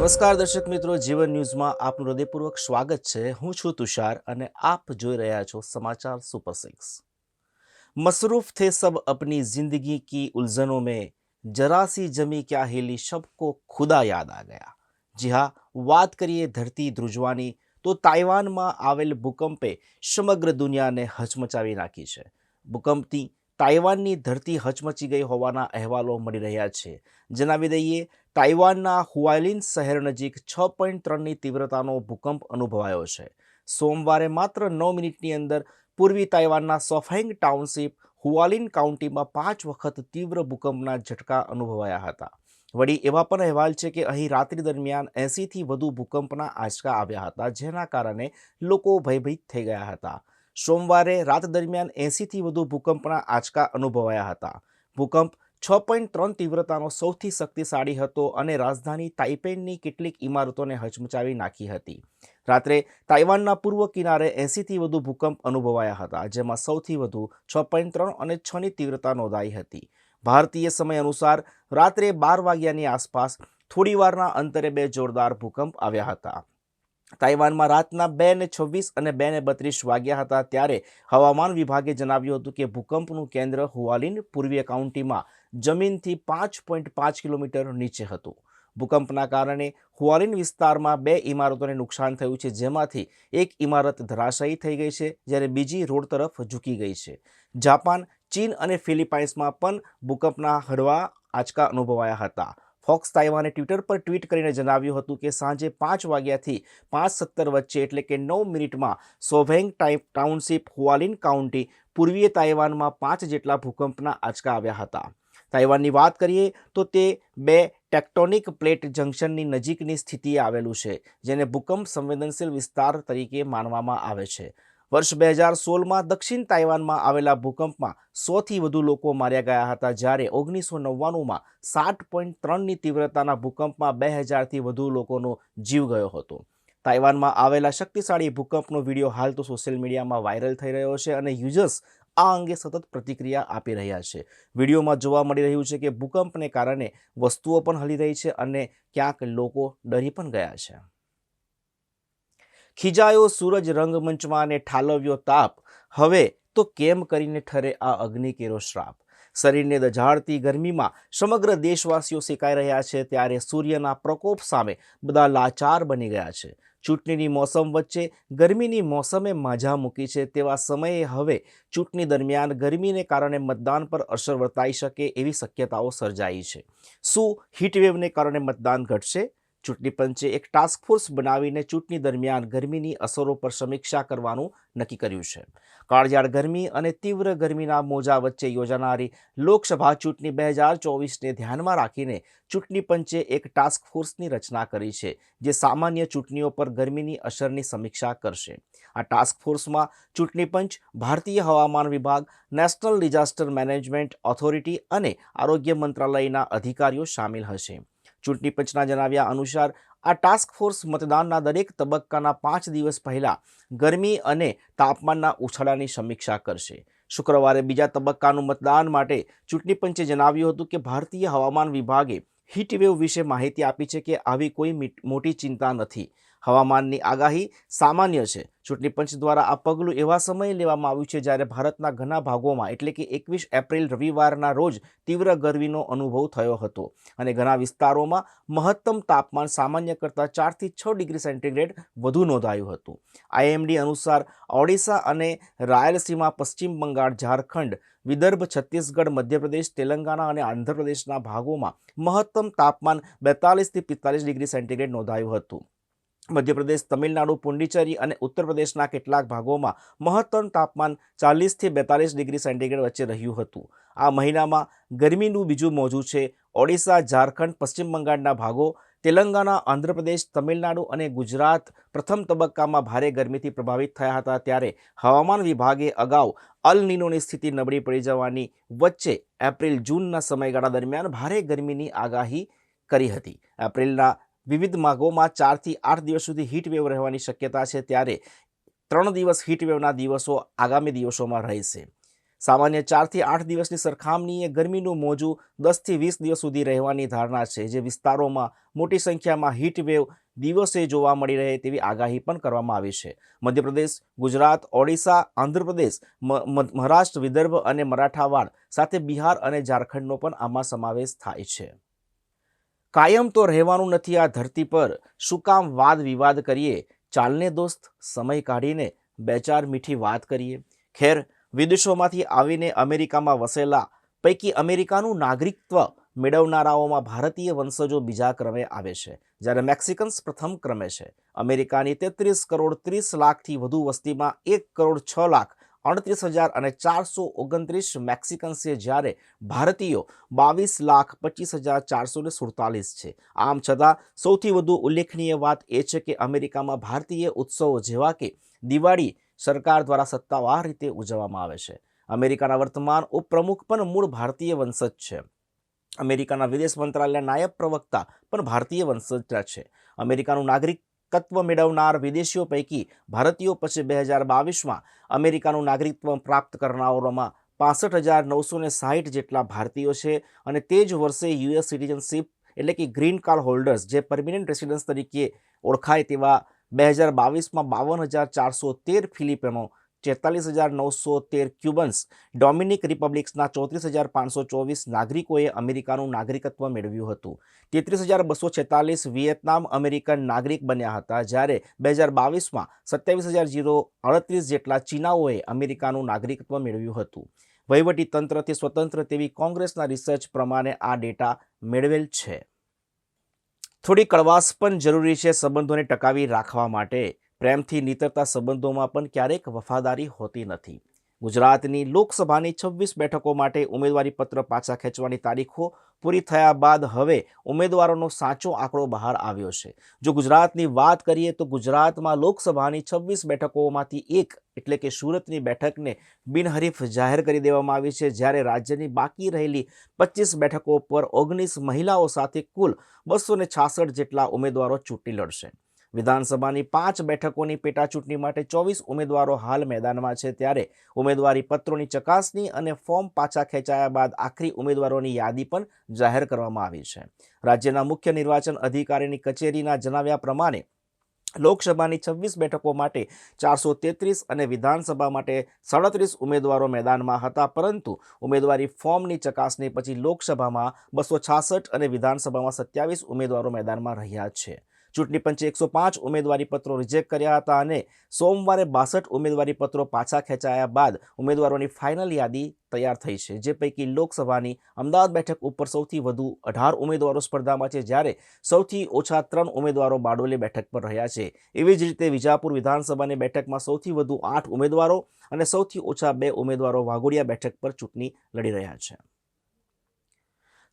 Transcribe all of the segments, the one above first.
નમસ્કાર દર્શક મિત્રો, જીવન ન્યૂઝમાં આપનું હૃદયપૂર્વક સ્વાગત છે. હું છું તુષાર અને આપ જોઈ રહ્યા છો સમાચાર સુપર સિક્સ. મસરૂફ થે સબ અપની જિંદગી કી ઉલઝનો મેં જરાસી જમી ક્યાં હેલી શબકો ખુદા યાદ આ ગયા. જી હા, વાત કરીએ ધરતી ધ્રુજવાની, તો તાઇવાનમાં આવેલ ભૂકંપે સમગ્ર દુનિયાને હચમચાવી નાખી છે. ભૂકંપથી તાઇવાનની ધરતી હચમચી ગઈ હોવાના અહેવાલો મળી રહ્યા છે. જણાવી દઈએ તાઇવાનના હુઆલિન શહેર નજીક છ પોઈન્ટ ત્રણની તીવ્રતાનો ભૂકંપ અનુભવાયો છે. સોમવારે માત્ર નવ મિનિટની અંદર પૂર્વી તાઇવાનના સોફેંગ ટાઉનશીપ હુઆલિન કાઉન્ટીમાં પાંચ વખત તીવ્ર ભૂકંપના ઝટકા અનુભવાયા હતા. વળી એવા પણ અહેવાલ છે કે અહીં રાત્રિ દરમિયાન એંસીથી વધુ ભૂકંપના આંચકા આવ્યા હતા, જેના કારણે લોકો ભયભીત થઈ ગયા હતા. સોમવારે રાત દરમિયાન એંસીથી વધુ ભૂકંપના આંચકા અનુભવાયા હતા. ભૂકંપ છ પોઈન્ટ ત્રણ તીવ્રતાનો સૌથી શક્તિશાળી હતો અને રાજધાની તાઇપેનની કેટલીક ઇમારતોને હચમચાવી નાખી હતી. રાત્રે તાઇવાનના પૂર્વ કિનારે એંસીથી વધુ ભૂકંપ અનુભવાયા હતા, જેમાં સૌથી વધુ છ પોઈન્ટ ત્રણ અને છની તીવ્રતા નોંધાઈ હતી. ભારતીય સમય અનુસાર રાત્રે બાર વાગ્યાની આસપાસ થોડીવારના અંતરે બે જોરદાર ભૂકંપ આવ્યા હતા. તાઇવાનમાં રાતના બે ને છવ્વીસ અને બે ને બત્રીસ વાગ્યા હતા ત્યારે હવામાન વિભાગે જણાવ્યું હતું કે ભૂકંપનું કેન્દ્ર હુઆલિન પૂર્વીય કાઉન્ટીમાં જમીનથી પાંચ પોઈન્ટ પાંચ કિલોમીટર નીચે હતું. ભૂકંપના કારણે હુઆલિન વિસ્તારમાં બે ઇમારતોને નુકસાન થયું છે, જેમાંથી એક ઇમારત ધરાશાયી થઈ ગઈ છે, જ્યારે બીજી રોડ તરફ ઝૂકી ગઈ છે. જાપાન, ચીન અને ફિલિપાઇન્સમાં પણ ભૂકંપના હળવા આંચકા અનુભવાયા હતા. ફોક્સ તાઇવાને ટ્વિટર પર ટ્વીટ કરીને જણાવ્યું હતું કે સાંજે પાંચ વાગ્યાથી પાંચ સત્તર વચ્ચે એટલે કે નવ મિનિટમાં સોભેંગ ટાઉનશીપ, હુઆલિન કાઉન્ટી, પૂર્વીય તાઇવાનમાં પાંચ જેટલા ભૂકંપના આંચકા આવ્યા હતા. તાઇવાનની વાત કરીએ તો તે બે ટેક્ટોનિક પ્લેટ જંકશનની નજીકની સ્થિતિએ આવેલું છે, જેને ભૂકંપ સંવેદનશીલ વિસ્તાર તરીકે માનવામાં આવે છે. વર્ષ બે હજાર સોળમાં દક્ષિણ તાઇવાનમાં આવેલા ભૂકંપમાં સોથી વધુ લોકો માર્યા ગયા હતા જ્યારે ઓગણીસો નવ્વાણુંમાં સાત પોઈન્ટ ત્રણની તીવ્રતાના ભૂકંપમાં બે હજારથી વધુ લોકોનો જીવ ગયો હતો. તાઇવાનમાં આવેલા શક્તિશાળી ભૂકંપનો વીડિયો હાલ તો સોશિયલ મીડિયામાં વાયરલ થઈ રહ્યો છે અને યુઝર્સ આ અંગે સતત પ્રતિક્રિયા આપી રહ્યા છે. વિડીયોમાં જોવા મળી રહ્યું છે કે ભૂકંપને કારણે વસ્તુઓ પણ હલી રહી છે અને ક્યાંક લોકો ડરી પણ ગયા છે. ખીજાયો સૂરજ રંગમંચમાં અને ઠાલવ્યો તાપ. હવે તો કેમ કરીને ઠરે આ અગ્નિકેરો શ્રાપ? શરીરને દઝાડતી ગરમીમાં સમગ્ર દેશવાસીઓ શેકાઈ રહ્યા છે ત્યારે સૂર્યના પ્રકોપ સામે બધા લાચાર બની ગયા છે. ચૂંટણીની મોસમ વચ્ચે ગરમીની મોસમે માઝા મૂકી છે તેવા સમયે હવે ચૂંટણી દરમિયાન ગરમીને કારણે મતદાન પર અસર વર્તાઈ શકે એવી શક્યતાઓ સર્જાઈ છે. શું હીટવેવને કારણે મતદાન ઘટશે? ચૂંટણી પંચે એક ટાસ્ક ફોર્સ બનાવીને ચૂંટણી દરમિયાન ગરમીની અસરો પર સમીક્ષા કરવાનું નક્કી કર્યું છે. કાળઝાળ ગરમી અને તીવ્ર ગરમીના મોજા વચ્ચે યોજાનારી લોકસભા ચૂંટણી બે હજાર ચોવીસને ધ્યાનમાં રાખીને ચૂંટણી પંચે એક ટાસ્ક ફોર્સની રચના કરી છે, જે સામાન્ય ચૂંટણીઓ પર ગરમીની અસરની સમીક્ષા કરશે. આ ટાસ્ક ફોર્સમાં ચૂંટણી પંચ, ભારતીય હવામાન વિભાગ નેશનલ ડિઝાસ્ટર મેનેજમેન્ટ ઓથોરિટી અને આરોગ્ય મંત્રાલયના અધિકારીઓ સામેલ હશે. ચૂંટણી પંચના જણાવ્યા અનુસાર, આ ટાસ્ક ફોર્સ મતદાનના દરેક તબક્કાના પાંચ દિવસ પહેલા ગરમી અને તાપમાનના ઉછાળાની સમીક્ષા કરશે. શુક્રવારે બીજા તબક્કાનું મતદાન માટે ચૂંટણી પંચે જણાવ્યું હતું કે, ભારતીય હવામાન વિભાગે હીટવેવ વિશે માહિતી આપી છે કે, આવી કોઈ મોટી ચિંતા નથી. હવામાનની આગાહી સામાન્ય છે. ચૂંટણી પંચ દ્વારા આ પગલું એવા સમયે લેવામાં આવ્યું છે જ્યારે ભારતના ઘણા ભાગોમાં એટલે કે એકવીસ એપ્રિલ રવિવારના રોજ તીવ્ર ગરમીનો અનુભવ થયો હતો અને ઘણા વિસ્તારોમાં મહત્તમ તાપમાન સામાન્ય કરતાં ચારથી છ ડિગ્રી સેન્ટીગ્રેડ વધુ નોંધાયું હતું. આઈએમડી અનુસાર ઓડિશા અને રાયલસીમા, પશ્ચિમ બંગાળ, ઝારખંડ, વિદર્ભ, છત્તીસગઢ, મધ્યપ્રદેશ, તેલંગાણા અને આંધ્રપ્રદેશના ભાગોમાં મહત્તમ તાપમાન બેતાલીસથી પિસ્તાલીસ ડિગ્રી સેન્ટીગ્રેડ નોંધાયું હતું. મધ્યપ્રદેશ, તમિલનાડુ, પુંડિચેરી અને ઉત્તર પ્રદેશના કેટલાક ભાગોમાં મહત્તમ તાપમાન ચાલીસથી બેતાલીસ ડિગ્રી સેન્ટીગ્રેડ વચ્ચે રહ્યું હતું. આ મહિનામાં ગરમીનું બીજું મોજું છે. ઓડિશા, ઝારખંડ, પશ્ચિમ બંગાળના ભાગો, તેલંગાણા, આંધ્રપ્રદેશ, તમિલનાડુ અને ગુજરાત પ્રથમ તબક્કામાં ભારે ગરમીથી પ્રભાવિત થયા હતા ત્યારે હવામાન વિભાગે અગાઉ અલ નીનોની સ્થિતિ નબળી પડી જવાની વચ્ચે એપ્રિલ જૂનના સમયગાળા દરમિયાન ભારે ગરમીની આગાહી કરી હતી. એપ્રિલના વિવિધ માર્ગોમાં ચારથી આઠ દિવસ સુધી હીટવેવ રહેવાની શક્યતા છે ત્યારે ત્રણ દિવસ હીટ વેવના દિવસો આગામી દિવસોમાં રહેશે. સામાન્ય ચારથી આઠ દિવસની સરખામણીએ ગરમીનું મોજું દસથી વીસ દિવસ સુધી રહેવાની ધારણા છે, જે વિસ્તારોમાં મોટી સંખ્યામાં હીટવેવ દિવસે જોવા મળી રહે તેવી આગાહી પણ કરવામાં આવી છે. મધ્યપ્રદેશ, ગુજરાત, ઓડિશા, આંધ્રપ્રદેશ મહારાષ્ટ્ર, વિદર્ભ અને મરાઠાવાડ સાથે બિહાર અને ઝારખંડનો પણ આમાં સમાવેશ થાય છે. કાયમ તો રહેવાનું નથી આ ધરતી પર. શું કામ વાદ વિવાદ કરીએ? ચાલને દોસ્ત, સમય કાઢીને બે ચાર મીઠી વાત કરીએ. ખેર, વિદેશોમાંથી આવીને અમેરિકામાં વસેલા, પૈકી અમેરિકાનું નાગરિકત્વ મેળવનારાઓમાં ભારતીય વંશજો બીજા ક્રમે આવે છે, જ્યારે મેક્સિકન્સ પ્રથમ ક્રમે છે. અમેરિકાની તેત્રીસ કરોડ ત્રીસ લાખથી વધુ વસ્તીમાં એક કરોડ છ લાખ અડત્રીસ હજાર અને ચારસો ઓગણત્રીસ મેક્સિકન્સ છે જ્યારે ભારતીયો બાવીસ લાખ પચીસ હજાર ચારસો ને સુડતાલીસ છે. આમ છતાં સૌથી વધુ ઉલ્લેખનીય વાત એ છે કે અમેરિકામાં ભારતીય ઉત્સવો જેવા કે દિવાળી સરકાર દ્વારા સત્તાવાર રીતે ઉજવવામાં આવે છે. અમેરિકાના વર્તમાન ઉપપ્રમુખ પણ મૂળ ભારતીય વંશજ છે. અમેરિકાના વિદેશ મંત્રાલયના નાયબ પ્રવક્તા પણ ભારતીય વંશજના છે. અમેરિકાનું નાગરિકત્વ મેળવનાર વિદેશીઓ પૈકી ભારતીયો પછી બે હજાર બાવીસમાં અમેરિકાનું નાગરિકત્વ પ્રાપ્ત કરનારોમાં પાસઠ હજાર નવસો ને સાહીઠ જેટલા ભારતીયો છે અને તે જ વર્ષે યુએસ સિટીઝનશીપ એટલે કે ગ્રીન કાર્ડ હોલ્ડર્સ જે પરમિનન્ટ રેસિડન્સ તરીકે ઓળખાય તેવા બે હજાર બાવીસમાં બાવન હજાર ચારસો તેર ફિલિપિનો છેતાલીસ હજાર નવસો તેર ક્યુબન્સ, ડોમિનિક રિપબ્લિક્સના ચોત્રીસ હજાર પાંચસો ચોવીસ નાગરિકોએ અમેરિકાનું નાગરિકત્વ મેળવ્યું હતું. તેત્રીસ હજાર બસો છેતાલીસ વિયેતનામ અમેરિકન નાગરિક બન્યા હતા, જ્યારે બે હજાર બાવીસમાં સત્યાવીસ હજાર જીરો અડત્રીસ જેટલા ચીનાઓએ અમેરિકાનું નાગરિકત્વ મેળવ્યું હતું. વહીવટી તંત્રથી સ્વતંત્ર તેવી કોંગ્રેસના રિસર્ચ પ્રમાણે આ ડેટા મેળવેલ છે. થોડી કડવાશ પણ જરૂરી છે સંબંધોને ટકાવી રાખવા માટે. પ્રેમથી નીતરતા સંબંધોમાં પણ ક્યારેક વફાદારી હોતી નથી. ગુજરાતની લોકસભાની છવ્વીસ બેઠકો માટે ઉમેદવારીપત્ર પાછા ખેંચવાની તારીખો પૂરી થયા બાદ હવે ઉમેદવારોનો સાચો આંકડો બહાર આવ્યો છે. જો ગુજરાતની વાત કરીએ તો ગુજરાતમાં લોકસભાની છવ્વીસ બેઠકોમાંથી એક, એટલે કે સુરતની બેઠકને બિનહરીફ જાહેર કરી દેવામાં આવી છે, જ્યારે રાજ્યની બાકી રહેલી પચીસ બેઠકો પર ઓગણીસ મહિલાઓ સાથે કુલ બસો જેટલા ઉમેદવારો ચૂંટણી લડશે. વિધાનસભાની પાંચ બેઠકોની પેટાચૂંટણી માટે ચોવીસ ઉમેદવારો હાલ મેદાનમાં છે ત્યારે ઉમેદવારી પત્રોની ચકાસણી અને ફોર્મ પાછા ખેંચાયા બાદ આખરી ઉમેદવારોની યાદી પણ જાહેર કરવામાં આવી છે. રાજ્યના મુખ્ય નિર્વાચન અધિકારીની કચેરીના જણાવ્યા પ્રમાણે લોકસભાની છવ્વીસ બેઠકો માટે ચારસો તેત્રીસ અને વિધાનસભા માટે સાડત્રીસ ઉમેદવારો મેદાનમાં હતા, પરંતુ ઉમેદવારી ફોર્મની ચકાસણી પછી લોકસભામાં બસો છાસઠ અને વિધાનસભામાં સત્યાવીસ ઉમેદવારો મેદાનમાં રહ્યા છે. ચૂંટણી પંચે એકસો પાંચ ઉમેદવારી પત્રો રિજેક્ટ કર્યા હતા અને સોમવારે બાસઠ ઉમેદવારીપત્રો પાછા ખેંચાયા બાદ ઉમેદવારોની ફાઇનલ યાદી તૈયાર થઈ છે. જે પૈકી લોકસભાની અમદાવાદ બેઠક ઉપર સૌથી વધુ અઢાર ઉમેદવારો સ્પર્ધામાં છે, જ્યારે સૌથી ઓછા ત્રણ ઉમેદવારો બારડોલી બેઠક પર રહ્યા છે. એવી જ રીતે વિજાપુર વિધાનસભાની બેઠકમાં સૌથી વધુ આઠ ઉમેદવારો અને સૌથી ઓછા બે ઉમેદવારો વાઘોડિયા બેઠક પર ચૂંટણી લડી રહ્યા છે.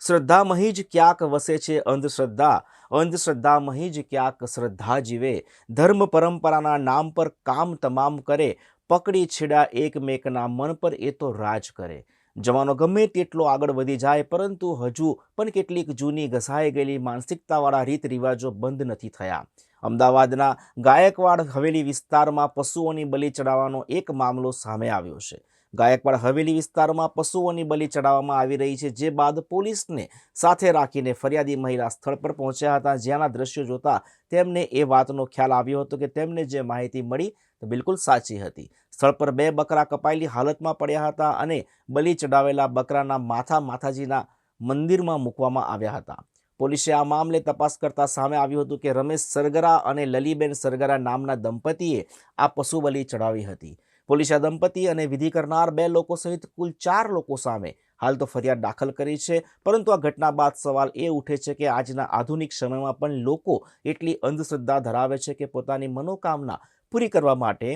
શ્રદ્ધામહી જ ક્યાંક વસે છે અંધશ્રદ્ધા. અંધશ્રદ્ધામહી જ ક્યાંક શ્રદ્ધા જીવે. ધર્મ પરંપરાના નામ પર કામ તમામ કરે. પકડી છેડા એકમેકના મન પર એ તો રાજ કરે. જવાનો ગમે તેટલો આગળ વધી જાય, પરંતુ હજુ પણ કેટલીક જૂની ઘસાઈ ગયેલી માનસિકતાવાળા રીત રિવાજો બંધ નથી થયા. અમદાવાદના ગાયકવાડ હવેલી વિસ્તારમાં પશુઓની બલિ ચડાવવાનો એક મામલો સામે આવ્યો છે. ગાયકવાડ હવેલી વિસ્તારમાં પશુઓની બલિ ચડાવવામાં આવી રહી છે, જે બાદ પોલીસને સાથે રાખીને ફરિયાદી મહિલા સ્થળ પર પહોંચ્યા હતા. જ્યાંના દ્રશ્યો જોતા તેમને એ વાતનો ખ્યાલ આવ્યો હતો કે તેમને જે માહિતી મળી તે બિલકુલ સાચી હતી. સ્થળ પર બે બકરા કપાયેલી હાલતમાં પડ્યા હતા અને બલિ ચડાવેલા બકરાના માથા માથાજીના મંદિરમાં મૂકવામાં આવ્યા હતા. પોલીસે આ મામલે તપાસ કરતા સામે આવ્યું હતું કે રમેશ સરગરા અને લલીબેન સરગરા નામના દંપતીએ આ પશુ બલિ ચડાવી હતી. પોલીસે આ દંપતી અને વિધિ કરનાર બે લોકો સહિત કુલ ચાર લોકો સામે હાલ તો ફરિયાદ દાખલ કરી છે. પરંતુ આ ઘટના બાદ સવાલ એ ઉઠે છે કે આજના આધુનિક સમયમાં પણ લોકો એટલી અંધશ્રદ્ધા ધરાવે છે કે પોતાની મનોકામના પૂરી કરવા માટે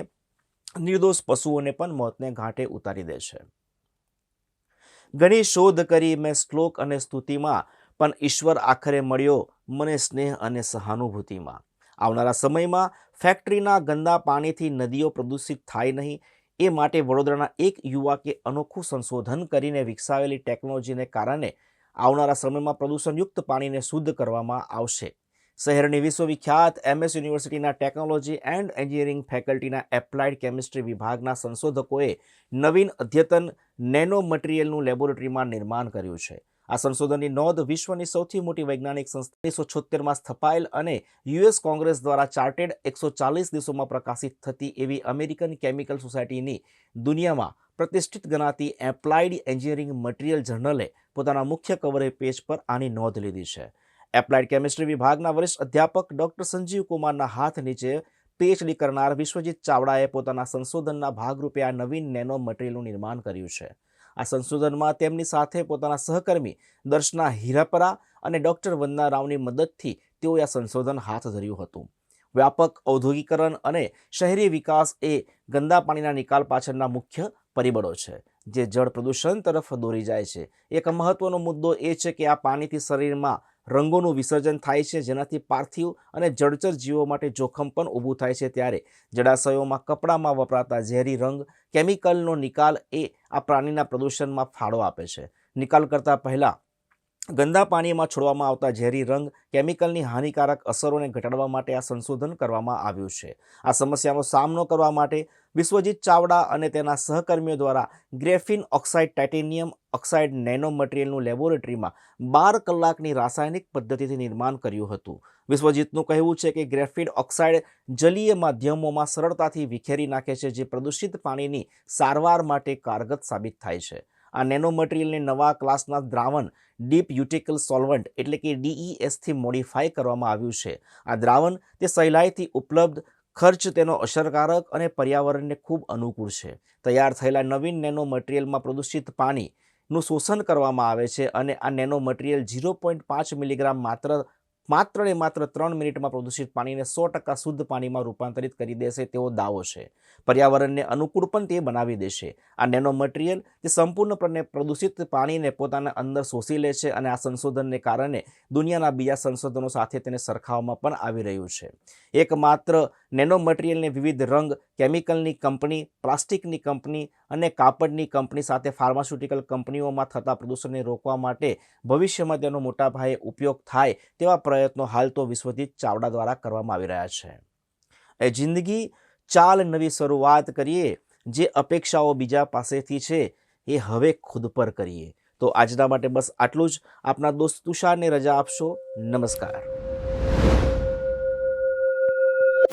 નિર્દોષ પશુઓને પણ મોતને ઘાટે ઉતારી દે છે. ઘણી શોધ કરી મેં શ્લોક અને સ્તુતિમાં પણ ઈશ્વર આખરે મળ્યો મને સ્નેહ અને સહાનુભૂતિમાં. આવનારા સમયમાં ફેક્ટરીના ગંદા પાણીથી નદીઓ પ્રદૂષિત થાય નહીં, એ માટે વડોદરાના એક યુવકે અનોખું સંશોધન કરીને વિકસાવેલી ટેકનોલોજીને કારણે આવનારા સમયમાં પ્રદૂષણયુક્ત પાણીને શુદ્ધ કરવામાં આવશે. શહેરની વિશ્વવિખ્યાત એમએસ યુનિવર્સિટીના ટેકનોલોજી એન્ડ એન્જિનિયરિંગ ફેકલ્ટીના એપ્લાઇડ કેમિસ્ટ્રી વિભાગના સંશોધકોએ નવીન અદ્યતન નેનો મટીરિયલનું લેબોરેટરીમાં નિર્માણ કર્યું છે. આ સંશોધનની નોંધ વિશ્વની સૌથી મોટી વૈજ્ઞાનિક સંસ્થા એકસો છોતેરમાં સ્થપાયેલ અને યુએસ કોંગ્રેસ દ્વારા ચાર્ટેડ એકસો ચાલીસ દિવસોમાં પ્રકાશિત થતી એવી અમેરિકન કેમિકલ સોસાયટીની દુનિયામાં પ્રતિષ્ઠિત ગણાતી એપ્લાઇડ એન્જિનિયરિંગ મટીરિયલ જર્નલે પોતાના મુખ્ય કવરે પેજ પર આની નોંધ લીધી છે. એપ્લાઇડ કેમિસ્ટ્રી વિભાગના વરિષ્ઠ અધ્યાપક ડોક્ટર સંજીવ કુમારના હાથ નીચે પીએચડી કરનાર વિશ્વજીત ચાવડાએ પોતાના સંશોધનના ભાગરૂપે આ નવીન નેનો મટીરિયલનું નિર્માણ કર્યું છે. આ સંશોધનમાં તેમની સાથે પોતાના સહકર્મી દર્શના હીરાપરા અને ડૉક્ટર વંદના રાવની મદદથી તેઓએ આ સંશોધન હાથ ધર્યું હતું. વ્યાપક ઔદ્યોગિકરણ અને શહેરી વિકાસ એ ગંદા પાણીના નિકાલ પાછળના મુખ્ય પરિબળો છે, જે જળ પ્રદૂષણ તરફ દોરી જાય છે. એક મહત્વનો મુદ્દો એ છે કે આ પાણીથી શરીરમાં રંગોનું વિસર્જન થાય છે જેનાથી પાર્થિવ અને જળચર જીવો માટે જોખમ પણ ઊભું થાય છે ત્યારે જળાશયોમાં કપડામાં વપરાતા ઝેરી રંગ, કેમિકલનો નિકાલ એ આ પ્રાણીના પ્રદૂષણમાં ફાળો આપે છે. નિકાલ કરતાં પહેલાં ગંદા પાણીમાં છોડવામાં આવતા ઝેરી રંગ કેમિકલની હાનિકારક અસરોને ઘટાડવા માટે આ સંશોધન કરવામાં આવ્યું છે. આ સમસ્યાનો સામનો કરવા માટે વિશ્વજીત ચાવડા અને તેના સહકર્મીઓ દ્વારા graphene oxide, titanium oxide nano મટીરિયલનું લેબોરેટરીમાં બાર કલાકની રાસાયણિક પદ્ધતિથી નિર્માણ કર્યું હતું. વિશ્વજીતનું કહેવું છે કે ગ્રેફિન ઓક્સાઇડ જલીય માધ્યમોમાં સરળતાથી વિખેરી નાખે છે, જે પ્રદૂષિત પાણીની સારવાર માટે કારગત સાબિત થાય છે. આ નેનો મટીરિયલને નવા ક્લાસના દ્રાવણ ડીપ યુટિકલ સોલ્વન્ટ એટલે કે ડીઈએસથી મોડિફાઈ કરવામાં આવ્યું છે. આ દ્રાવણ તે સહેલાઈથી ઉપલબ્ધ, ખર્ચ તેનો અસરકારક અને પર્યાવરણને ખૂબ અનુકૂળ છે. તૈયાર થયેલા નવીન નેનો મટીરિયલમાં પ્રદૂષિત પાણીનું શોષણ કરવામાં આવે છે અને આ નેનો મટીરિયલ ઝીરો પોઈન્ટ પાંચ મિલીગ્રામ માત્ર માત્ર ને માત્ર ત્રણ મિનિટમાં પ્રદૂષિત પાણીને સો ટકા શુદ્ધ પાણીમાં રૂપાંતરિત કરી દેશે તેવો દાવો છે. પર્યાવરણને અનુકૂળ પણ તે બનાવી દેશે. આ નેનો મટીરિયલ તે સંપૂર્ણપણે પ્રદૂષિત પાણીને પોતાના અંદર શોષી લે છે અને આ સંશોધનને કારણે દુનિયાના બીજા સંશોધનો સાથે તેને સરખાવવામાં પણ આવી રહ્યું છે. એકમાત્ર નેનો મટીરિયલને વિવિધ રંગ, કેમિકલની કંપની, પ્લાસ્ટિકની કંપની અને કાપડની કંપની સાથે ફાર્માસ્યુટિકલ કંપનીઓમાં થતા પ્રદૂષણને રોકવા માટે ભવિષ્યમાં તેનો મોટા પાયે ઉપયોગ થાય તેવા પ્રયત્નો હાલ તો વિશ્વજીત ચાવડા દ્વારા કરવામાં આવી રહ્યા છે. એ જિંદગી ચાલ નવી શરૂઆત કરીએ, જે અપેક્ષાઓ બીજા પાસેથી છે, એ હવે ખુદ પર કરીએ. તો આજના માટે બસ આટલું જ. આપના દોસ્ત તુષારને રજા આપશો. નમસ્કાર.